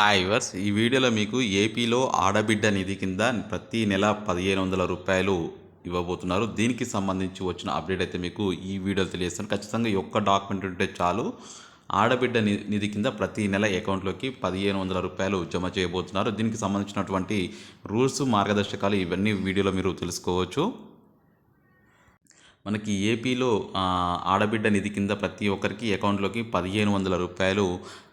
Hi verse ఈ వీడియోలో మీకు ఏపీలో ఆడబిడ్డ నిధి కింద ప్రతి నెల పదిహేను వందల రూపాయలు ఇవ్వబోతున్నారు. దీనికి సంబంధించి వచ్చిన అప్డేట్ అయితే మీకు ఈ వీడియోలో తెలియజేస్తాను. ఖచ్చితంగా ఈ ఒక్క డాక్యుమెంట్ ఉంటే చాలు. ఆడబిడ్డ నిధి కింద ప్రతి నెల అకౌంట్లోకి పదిహేను వందల రూపాయలు జమ చేయబోతున్నారు. దీనికి సంబంధించినటువంటి రూల్స్ మార్గదర్శకాలు ఇవన్నీ వీడియోలో మీరు తెలుసుకోవచ్చు. మనకి ఏపీలో ఆడబిడ్డ నిధి కింద ప్రతి ఒక్కరికి అకౌంట్లోకి పదిహేను వందల రూపాయలు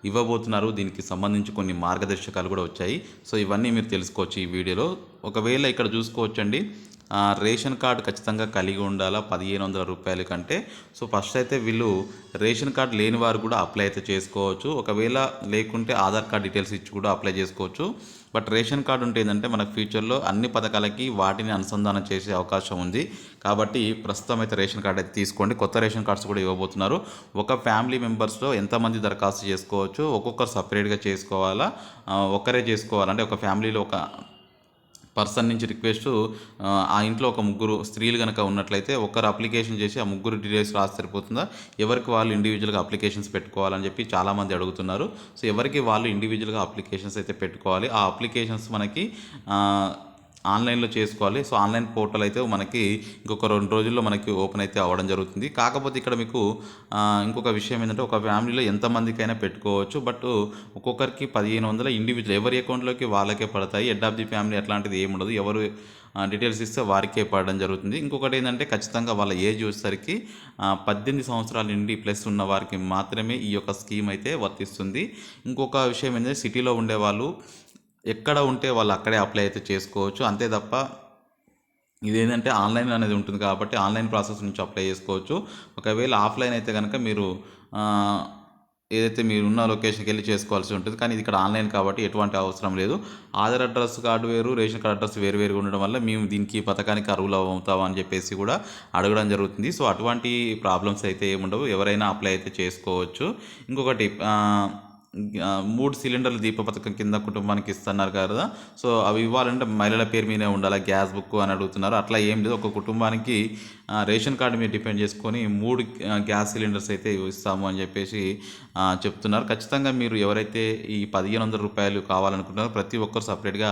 ఇవ్వబోతున్నారు. దీనికి సంబంధించి కొన్ని మార్గదర్శకాలు కూడా వచ్చాయి. సో ఇవన్నీ మీరు తెలుసుకోవచ్చు ఈ వీడియోలో. ఒకవేళ ఇక్కడ చూసుకోవచ్చండి రేషన్ కార్డు ఖచ్చితంగా కలిగి ఉండాలా? పదిహేను వందల రూపాయల కంటే. సో ఫస్ట్ అయితే వీళ్ళు రేషన్ కార్డు లేని వారు కూడా అప్లై అయితే చేసుకోవచ్చు. ఒకవేళ లేకుంటే ఆధార్ కార్డ్ డీటెయిల్స్ ఇచ్చి కూడా అప్లై చేసుకోవచ్చు. బట్ రేషన్ కార్డు ఉంటే ఏంటంటే మనకు ఫ్యూచర్లో అన్ని పథకాలకి వాటిని అనుసంధానం చేసే అవకాశం ఉంది. కాబట్టి ప్రస్తుతం అయితే రేషన్ కార్డు అయితే తీసుకోండి. కొత్త రేషన్ కార్డ్స్ కూడా ఇవ్వబోతున్నారు. ఒక ఫ్యామిలీ మెంబర్స్లో ఎంతమంది దరఖాస్తు చేసుకోవచ్చు? ఒక్కొక్కరు సపరేట్గా చేసుకోవాలా? ఒక్కరే చేసుకోవాలంటే ఒక ఫ్యామిలీలో ఒక పర్సన్ నుంచి రిక్వెస్ట్ ఆ ఇంట్లో ఒక ముగ్గురు స్త్రీలు కనుక ఉన్నట్లయితే ఒకరు అప్లికేషన్ చేసి ఆ ముగ్గురు డీటెయిల్స్ రాసి సరిపోతుందా? ఎవరికి వాళ్ళు ఇండివిజువల్గా అప్లికేషన్స్ పెట్టుకోవాలని చెప్పి చాలామంది అడుగుతున్నారు. సో ఎవరికి వాళ్ళు ఇండివిజువల్గా అప్లికేషన్స్ అయితే పెట్టుకోవాలి? ఆ అప్లికేషన్స్ మనకి ఆన్లైన్లో చేసుకోవాలి. సో ఆన్లైన్ పోర్టల్ అయితే మనకి ఇంకొక రెండు రోజుల్లో మనకి ఓపెన్ అయితే అవ్వడం జరుగుతుంది. కాకపోతే ఇక్కడ మీకు ఇంకొక విషయం ఏంటంటే ఒక ఫ్యామిలీలో ఎంతమందికైనా పెట్టుకోవచ్చు. బట్ ఒక్కొక్కరికి పదిహేను వందల ఇండివిజువల్ ఎవరి అకౌంట్లోకి వాళ్ళకే పడతాయి. హెడ్ ఆఫ్ ది ఫ్యామిలీ అట్లాంటిది ఏమి ఉండదు. ఎవరు డీటెయిల్స్ ఇస్తే వారికే పడడం జరుగుతుంది. ఇంకొకటి ఏంటంటే ఖచ్చితంగా వాళ్ళ ఏజ్ వచ్చేసరికి పద్దెనిమిది సంవత్సరాల నుండి ప్లస్ ఉన్న వారికి మాత్రమే ఈ యొక్క స్కీమ్ అయితే వర్తిస్తుంది. ఇంకొక విషయం ఏంటంటే సిటీలో ఉండే వాళ్ళు ఎక్కడ ఉంటే వాళ్ళు అక్కడే అప్లై అయితే చేసుకోవచ్చు. అంతే తప్ప ఇదేంటంటే ఆన్లైన్ అనేది ఉంటుంది కాబట్టి ఆన్లైన్ ప్రాసెస్ నుంచి అప్లై చేసుకోవచ్చు. ఒకవేళ ఆఫ్లైన్ అయితే కనుక మీరు ఏదైతే మీరు ఉన్న లొకేషన్కి వెళ్ళి చేసుకోవాల్సి ఉంటుంది. కానీ ఇది ఇక్కడ ఆన్లైన్ కాబట్టి ఎటువంటి అవసరం లేదు. ఆధార్ అడ్రస్ కార్డు వేరు రేషన్ కార్డు అడ్రస్ వేరు వేరుగా ఉండడం వల్ల మేము దీనికి పథకానికి అర్హులు అవుతామని అని చెప్పేసి కూడా అడగడం జరుగుతుంది. సో అటువంటి ప్రాబ్లమ్స్ అయితే ఏముండవు. ఎవరైనా అప్లై అయితే చేసుకోవచ్చు. ఇంకొకటి మూడు సిలిండర్లు దీప పథకం కింద కుటుంబానికి ఇస్తున్నారు కదా. సో అవి ఇవ్వాలంటే మహిళల పేరు మీదే ఉండాలి? గ్యాస్ బుక్ అని అడుగుతున్నారు. అట్లా ఏం లేదు. ఒక కుటుంబానికి రేషన్ కార్డు మీద డిపెండ్ చేసుకొని మూడు గ్యాస్ సిలిండర్స్ అయితే ఇస్తాము అని చెప్పేసి చెప్తున్నారు. ఖచ్చితంగా మీరు ఎవరైతే ఈ పదిహేను వందల రూపాయలు కావాలనుకుంటున్నారో ప్రతి ఒక్కరు సపరేట్గా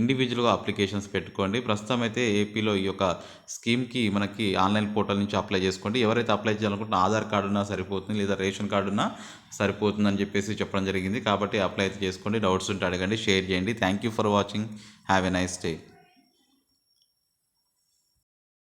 ఇండివిజువల్గా అప్లికేషన్స్ పెట్టుకోండి. ప్రస్తుతం అయితే ఏపీలో ఈ యొక్క స్కీమ్కి మనకి ఆన్లైన్ పోర్టల్ నుంచి అప్లై చేసుకోండి. ఎవరైతే అప్లై చేయాలనుకుంటున్నా ఆధార్ కార్డు ఉన్నా సరిపోతుంది లేదా రేషన్ కార్డు ఉన్నా సరిపోతుందని చెప్పేసి చెప్పడం జరిగింది కాబట్టి అప్లై అయితే చేసుకోండి. డౌట్స్ ఉంటే అడగండి షేర్ చేయండి. Thank you for watching have a nice day